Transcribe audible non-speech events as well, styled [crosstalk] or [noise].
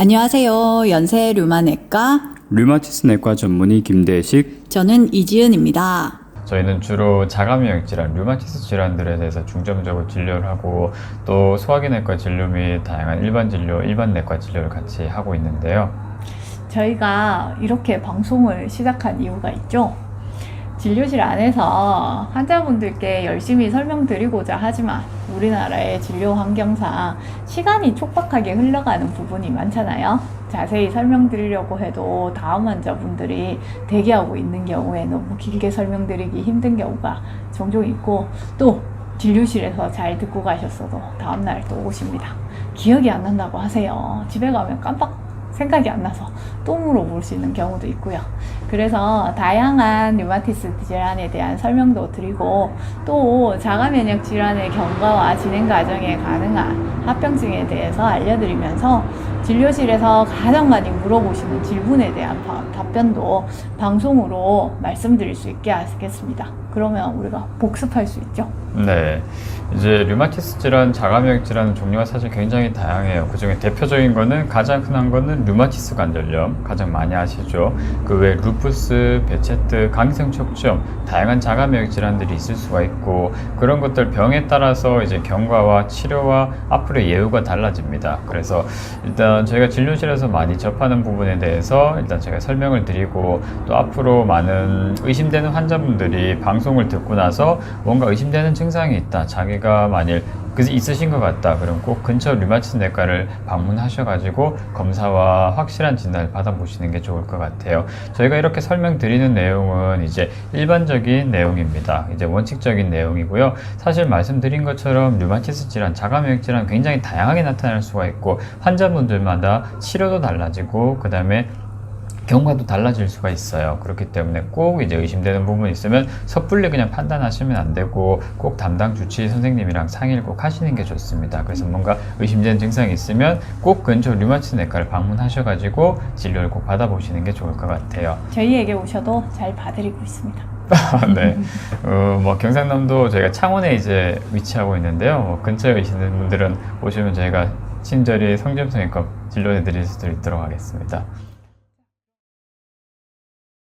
안녕하세요. 연세 류마내과 류마티스 내과 전문의 김대식 저는 이지은입니다. 저희는 주로 자가면역 질환, 류마티스 질환들에 대해서 중점적으로 진료를 하고 또 소화기 내과 진료 및 다양한 일반 진료, 일반 내과 진료를 같이 하고 있는데요. 저희가 이렇게 방송을 시작한 이유가 있죠. 진료실 안에서 환자분들께 열심히 설명드리고자 하지만 우리나라의 진료 환경상 시간이 촉박하게 흘러가는 부분이 많잖아요. 자세히 설명드리려고 해도 다음 환자분들이 대기하고 있는 경우에 너무 길게 설명드리기 힘든 경우가 종종 있고 또 진료실에서 잘 듣고 가셨어도 다음날 또 오십니다. 기억이 안 난다고 하세요. 집에 가면 깜빡 생각이 안 나서 또 물어볼 수 있는 경우도 있고요. 그래서 다양한 류마티스 질환에 대한 설명도 드리고 또 자가 면역 질환의 경과와 진행 과정에 가능한 합병증에 대해서 알려드리면서 진료실에서 가장 많이 물어보시는 질문에 대한 바- 답변도 방송으로 말씀드릴 수 있게 하겠습니다. 그러면 우리가 복습할 수 있죠. 네. 이제 류마티스 질환, 자가면역 질환 종류가 사실 굉장히 다양해요. 그 중에 대표적인 거는 가장 흔한 거는 류마티스 관절염, 가장 많이 아시죠. 그 외 루푸스, 베체트, 강성 척추염, 다양한 자가면역 질환들이 있을 수가 있고 그런 것들 병에 따라서 이제 경과와 치료와 앞으로의 예후가 달라집니다. 그래서 일단 저희가 진료실에서 많이 접하는 부분에 대해서 일단 제가 설명을 드리고 또 앞으로 많은 의심되는 환자분들이 방송을 듣고 나서 뭔가 의심되는 증상이 있다. 자기가 만일 그 있으신 것 같다. 그럼 꼭 근처 류마티스 내과를 방문하셔가지고 검사와 확실한 진단을 받아보시는 게 좋을 것 같아요. 저희가 이렇게 설명드리는 내용은 이제 일반적인 내용입니다. 이제 원칙적인 내용이고요. 사실 말씀드린 것처럼 류마티스 질환, 자가면역 질환 굉장히 다양하게 나타날 수가 있고 환자분들마다 치료도 달라지고 그 다음에 경과도 달라질 수가 있어요. 그렇기 때문에 꼭 이제 의심되는 부분이 있으면 섣불리 그냥 판단하시면 안 되고 꼭 담당 주치의 선생님이랑 상의를 꼭 하시는 게 좋습니다. 그래서 뭔가 의심되는 증상이 있으면 꼭 근처 류마티스 내과를 방문하셔가지고 진료를 꼭 받아보시는 게 좋을 것 같아요. 저희에게 오셔도 잘 봐드리고 있습니다. [laughs] 네. 어, 뭐 경상남도 저희가 창원에 이제 위치하고 있는데요. 뭐 근처에 계시는 분들은 오시면 저희가 친절히 성점성의껏 진료해 드릴 수 있도록 하겠습니다.